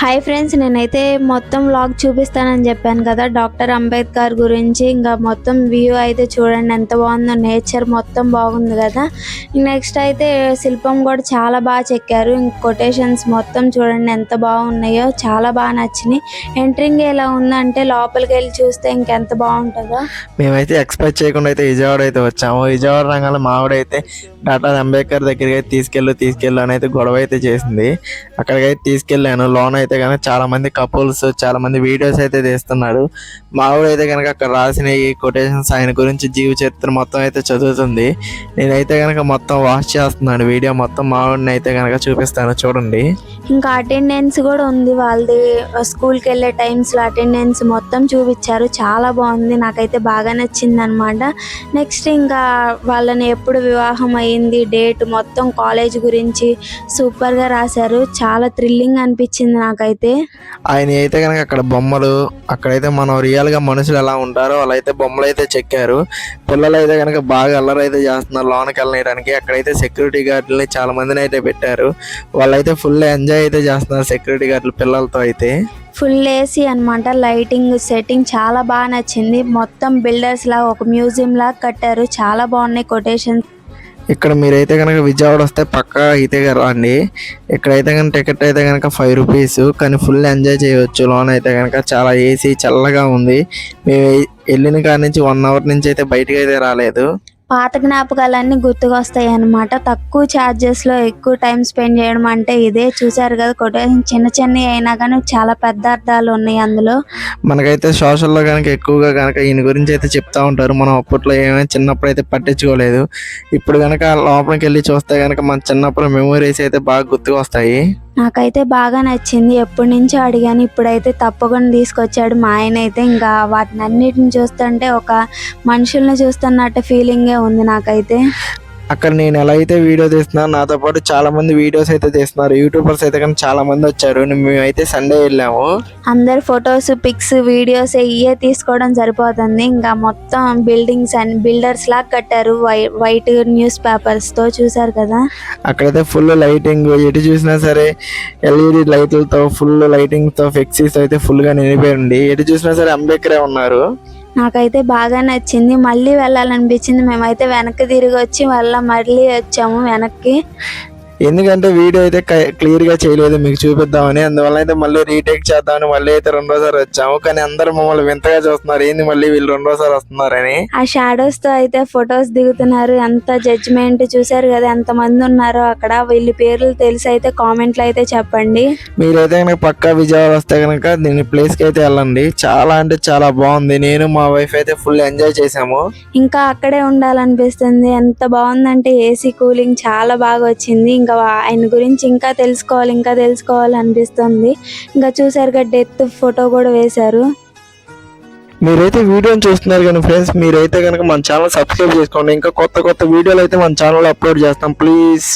Hi friends నేనైతే మొత్తం vlog చూపిస్తానని చెప్పాను కదా. డాక్టర్ అంబేద్కర్ గురించి ఇంకా మొత్తం వ్యూ అయితే చూడండి ఎంత బాగుందో నేచర్ మొత్తం బాగుంది కదా. నెక్స్ట్ అయితే శిల్పం కూడా చాలా బాగా చెక్కారు. ఇంక కొటేషన్స్ మొత్తం చూడండి ఎంత బాగున్నాయో చాలా బాగా నచ్చినాయి. ఎంట్రింగ్ ఎలా ఉందంటే లోపలికి వెళ్ళి చూస్తే ఇంకెంత బాగుంటుందో. మేమైతే ఎక్స్పెక్ట్ చేయకుండా అయితే విజయవాడ అయితే వచ్చాము. విజయవాడ రంగాల మావిడైతే డాక్టర్ అంబేద్కర్ దగ్గరికి అయితే తీసుకెళ్ళు తీసుకెళ్ళు అని అయితే గొడవ అయితే చేసింది. అక్కడికైతే తీసుకెళ్ళాను. లోన్ అయితే కనుక చాలా మంది కపుల్స్ చాలా మంది వీడియోస్ అయితే తీస్తున్నారు మావిడైతే అయితే కనుక అక్కడ రాసిన ఈ కొటేషన్స్ ఆయన గురించి జీవ చరిత్ర మొత్తం అయితే చదువుతుంది. నేనైతే కనుక మొత్తం వాచ్ చేస్తున్నాను. వీడియో మొత్తం మావిడిని అయితే కనుక చూపిస్తాను. చూడండి. ఇంకా అటెండెన్స్ కూడా ఉంది వాళ్ళది. స్కూల్కి వెళ్ళే టైమ్స్లో అటెండెన్స్ మొత్తం చూపించారు. చాలా బాగుంది. నాకైతే బాగా నచ్చింది అనమాట నెక్స్ట్ ఇంకా వాళ్ళని ఎప్పుడు వివాహం అయ్యింది డేట్ మొత్తం కాలేజ్ గురించి సూపర్గా రాశారు. చాలా థ్రిల్లింగ్ అనిపించింది నాకు. నాకైతే ఆయన అయితే కనుక అక్కడ బొమ్మలు అక్కడైతే మనం రియల్గా మనుషులు ఎలా ఉంటారో అలా అయితే బొమ్మలు అయితే చెక్కారు. పిల్లలు అయితే కనుక బాగా అల్లరి అయితే చేస్తున్నారు లోనకి వెళ్ళడానికి అక్కడైతే సెక్యూరిటీ గార్డులని చాలా మందిని అయితే పెట్టారు. వాళ్ళైతే ఫుల్ ఎంజాయ్ అయితే చేస్తున్నారు సెక్యూరిటీ గార్డులు పిల్లలతో అయితే. ఫుల్ ఏసీ అన్నమాట లైటింగ్ సెట్టింగ్ చాలా బాగా నచ్చింది. మొత్తం బిల్డర్స్ లాగా ఒక మ్యూజియం లాగా కట్టారు. చాలా బాగున్నాయి కొటేషన్స్ ఇక్కడ మీరైతే కనుక విజయవాడ వస్తే పక్కా అయితే రండి. ఇక్కడైతే కనుక టికెట్ అయితే కనుక ఫైవ్ రూపీస్ కానీ ఫుల్ ఎంజాయ్ చేయవచ్చు లోన్ అయితే కనుక చాలా ఏసీ చల్లగా ఉంది. మేము వెళ్ళిన కాడ నుంచి వన్ అవర్ నుంచి అయితే బయటకు అయితే రాలేదు. పాత జ్ఞాపకాలన్నీ గుర్తుకొస్తాయి అన్నమాట తక్కువ ఛార్జెస్లో ఎక్కువ టైం స్పెండ్ చేయడం అంటే ఇదే. చూసారు కదా కొటేషన్ చిన్న చిన్నవి అయినా కానీ చాలా పెద్ద అర్థాలు ఉన్నాయి అందులో. మనకైతే సోషల్లో కనుక ఎక్కువగా కనుక ఈయన గురించి అయితే చెప్తా ఉంటారు. మనం అప్పట్లో ఏమైనా చిన్నప్పుడు అయితే పట్టించుకోలేదు. ఇప్పుడు కనుక లోపలికి వెళ్ళి చూస్తే కనుక మన చిన్నప్పుడు మెమోరీస్ అయితే బాగా గుర్తుకు వస్తాయి నాకైతే బాగా నచ్చింది. ఎప్పటి నుంచో అడిగాను. ఇప్పుడైతే తప్పకుండా తీసుకొచ్చాడు మా ఆయన అయితే ఇంకా వాటిని అన్నిటిని చూస్తుంటే ఒక మనుషుల్ని చూస్తున్నట్టు ఫీలింగే ఉంది నాకైతే. అక్కడ నేను ఎలా అయితే వీడియో తీస్తున్నాను నాతో పాటు చాలా మంది వీడియోస్ అయితే తీస్తున్నారు. యూట్యూబర్స్ అయితే కానీ చాలా మంది వచ్చారు మేమైతే సండే వెళ్ళాము. అందరు ఫొటోస్ పిక్స్ వీడియోస్ ఇవే తీసుకోవడం సరిపోతుంది. ఇంకా మొత్తం బిల్డింగ్స్ అండ్ బిల్డర్స్ లాగా కట్టారు. వైట్ న్యూస్ పేపర్స్తో చూసారు కదా. అక్కడైతే ఫుల్ లైటింగ్ ఎటు చూసినా సరే ఎల్ఈడి లైట్లతో ఫుల్ లైటింగ్తో ఫ్లెక్సీస్ అయితే ఫుల్గా నిండిపోయింది ఎటు చూసినా సరే అంబేద్కరే ఉన్నారు. నాకైతే బాగా నచ్చింది. మళ్ళీ వెళ్ళాలనిపించింది. మేమైతే వెనక్కి తిరిగి వచ్చి మళ్ళీ మళ్ళీ వచ్చాము వెనక్కి. ఎందుకంటే వీడియో అయితే క్లియర్గా చేయలేదు మీకు చూపిద్దామని. అందువల్ల అయితే మళ్ళీ రీటేక్ చేద్దామని మళ్ళీ అయితే రెండోసారి వచ్చాము. కానీ అందరూ మమ్మల్ని వింతగా చూస్తున్నారు. ఏంది మళ్ళీ వీళ్ళు రెండోసారి వస్తున్నారని? ఆ షాడోస్తో అయితే ఫొటోస్ దిగుతున్నారు. ఎంత జడ్జిమెంట్ చూసారు కదా ఎంత మంది ఉన్నారో అక్కడ. వీళ్ళ పేర్లు తెలిసి అయితే కామెంట్లు అయితే చెప్పండి. మీరైతే కనుక పక్కా విజయవాడ వస్తే కనుక దీని ప్లేస్కి అయితే వెళ్ళండి. చాలా అంటే చాలా బాగుంది. నేను మా వైఫ్ అయితే ఫుల్ ఎంజాయ్ చేసాము ఇంకా అక్కడే ఉండాలనిపిస్తుంది. ఎంత బాగుందంటే ఏసీ కూలింగ్ చాలా బాగా వచ్చింది. ఇంకా ఇంకా ఆయన గురించి ఇంకా తెలుసుకోవాలి ఇంకా తెలుసుకోవాలి అనిపిస్తుంది. ఇంకా చూసారు కదా డెత్ ఫోటో కూడా వేశారు. మీరైతే వీడియోని చూస్తున్నారు కానీ ఫ్రెండ్స్ మీరైతే కనుక మన ఛానల్ సబ్స్క్రైబ్ చేసుకోండి. ఇంకా కొత్త కొత్త వీడియోలు అయితే మన ఛానల్ అప్లోడ్ చేస్తాం. ప్లీజ్.